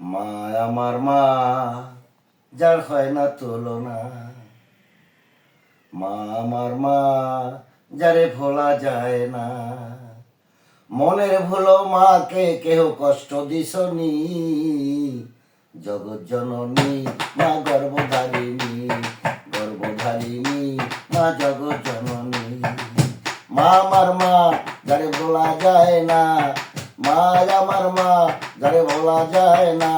মা আমার মা, যার হয় না তুলনা। মা আমার মা, যারে ভোলা যায় না। মনের ভুলো মাকে কেহ কষ্ট দিসনি। জগৎ জননী, মা গর্ভধারিণী। গর্ভধারিণী, মা জগৎ জননী। মা আমার মা, যারে বলা যায় না। মা আমার মা, যারে বলা যায় না,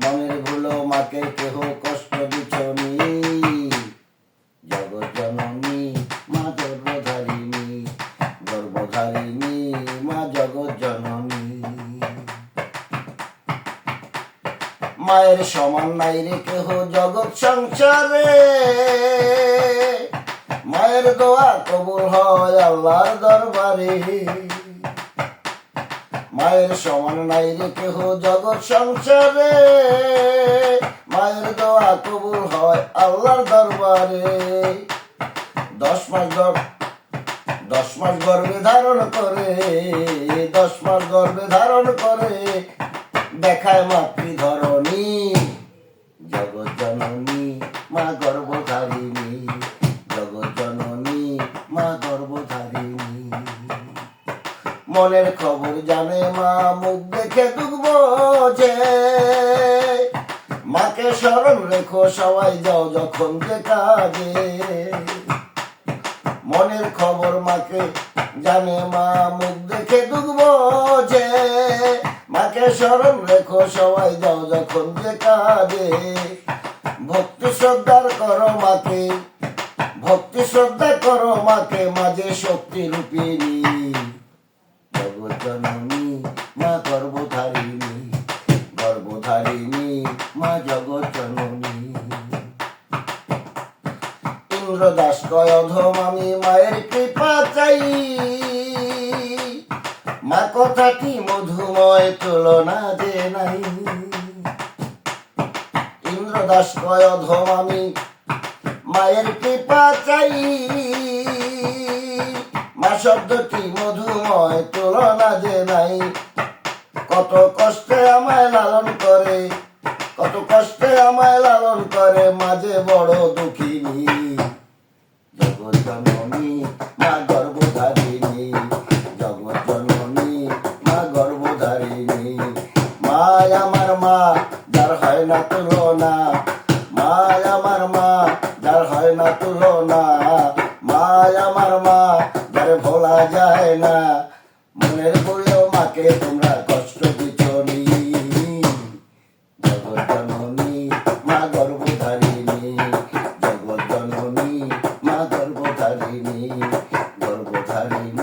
মনের ভুলো মাকে কেহ কষ্ট দিছনি। জগৎ জননী মা গর্ভধারিণী গর্ভধারিণী, মা জগৎ জননী মায়ের সমান নাই রে কেহ জগৎ সংসারে। মায়ের দোয়া কবুল হয় আল্লাহর দরবারে। মায়ের সমান নাই রে কেহ জগৎ সংসারে। মায়ের দোয়া কবুল হয় আল্লাহর দরবারে। দশ মাস দশ মাস গর্ভে ধারণ করে, দশ মাস গর্ভে ধারণ করে, দেখায় মাতৃ ধরণী জগৎ জননী, মা গর্ভধারিণী মনের খবর জানে মা, মুখ দেখে দুঃখ বোঝে। মাকে স্মরণ রেখো, সবাই যাও যখন যে কাজে। মনের খবর মাকে জানে মা, মুখ দেখে দুঃখ বোঝে। মাকে স্মরণ রেখো, সবাই যাও যখন যে কাজে। ভক্তি শ্রদ্ধার করো মাকে, ভক্তি শ্রদ্ধা করো মাকে, মাঝে শক্তি জগৎ জননী, মা গর্ভধারিণী গর্ভধারিণী, মা জগৎ জননী ইন্দ্রদাস কয় অধম আমি মায়ের কৃপা চাই। মা কথাটি মধুময় তুলনা যে নাই। ইন্দ্রদাস কয় অধম আমি মায়ের কৃপা চাই। শব্দটি মধুময়, তুলনা যে নাই। কত কষ্টে আমায় লালন করে, কত কষ্টে আমায় লালন করে, মাঝে বড় দুঃখিনী। জগৎ জননী মা গর্ভধারিণী। জগৎ জননী মা গর্ভধারিণী। মা আমার মা, যার হয় না তুলনা। মা আমার মা, যার হয় না তুলনা। মা আমার মা যার ভোলা যায় না। মনের বললেও মাকে তোমরা কষ্ট দিচ্ছি জগৎ জননী মা গর্ভধারিণী। জগৎ জননী মা গর্ভধারিণী। গর্ভধারিণী